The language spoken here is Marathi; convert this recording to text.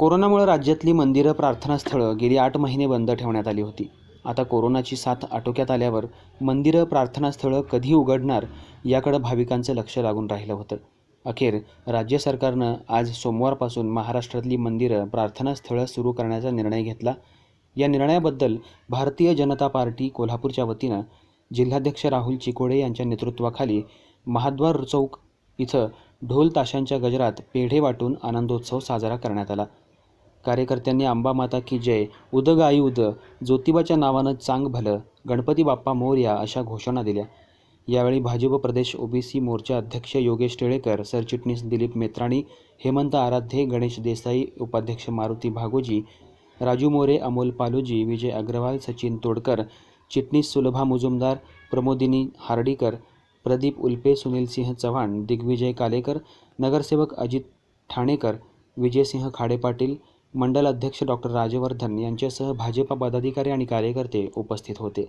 कोरोनामुळे राज्यातली मंदिरं प्रार्थनास्थळं गेली आठ महिने बंद ठेवण्यात आली होती. आता कोरोनाची साथ आटोक्यात आल्यावर मंदिरं प्रार्थनास्थळं कधी उघडणार याकडं भाविकांचं लक्ष लागून राहिलं होतं. अखेर राज्य सरकारनं आज सोमवारपासून महाराष्ट्रातली मंदिरं प्रार्थनास्थळं सुरू करण्याचा निर्णय घेतला. या निर्णयाबद्दल भारतीय जनता पार्टी कोल्हापूरच्या वतीनं जिल्हाध्यक्ष राहुल चिकोडे यांच्या नेतृत्वाखाली महाद्वार चौक इथं ढोल ताशांच्या गजरात पेढे वाटून आनंदोत्सव साजरा करण्यात आला. कार्यकर्त्यांनी अंबा माता की जय उद गाई उद ज्योतिबाच्या नावानं चांग भलं गणपती बाप्पा मोर्या अशा घोषणा दिल्या. यावेळी भाजप प्रदेश ओबीसी मोर्चा अध्यक्ष योगेश टिळेकर सरचिटणीस दिलीप मेत्राणी हेमंत आराध्ये गणेश देसाई उपाध्यक्ष मारुती भागोजी राजू मोरे अमोल पालोजी विजय अग्रवाल सचिन तोडकर चिटणीस सुलभा मुजुमदार प्रमोदिनी हार्डीकर प्रदीप उल्पे सुनीलसिंह चव्हाण दिग्विजय कालेकर नगरसेवक अजित ठाणेकर विजयसिंह खाडे पाटील मंडल अध्यक्ष डॉक्टर राजवर्धन यांच्यासह भाजपा पदाधिकारी आणि कार्यकर्ते उपस्थित होते.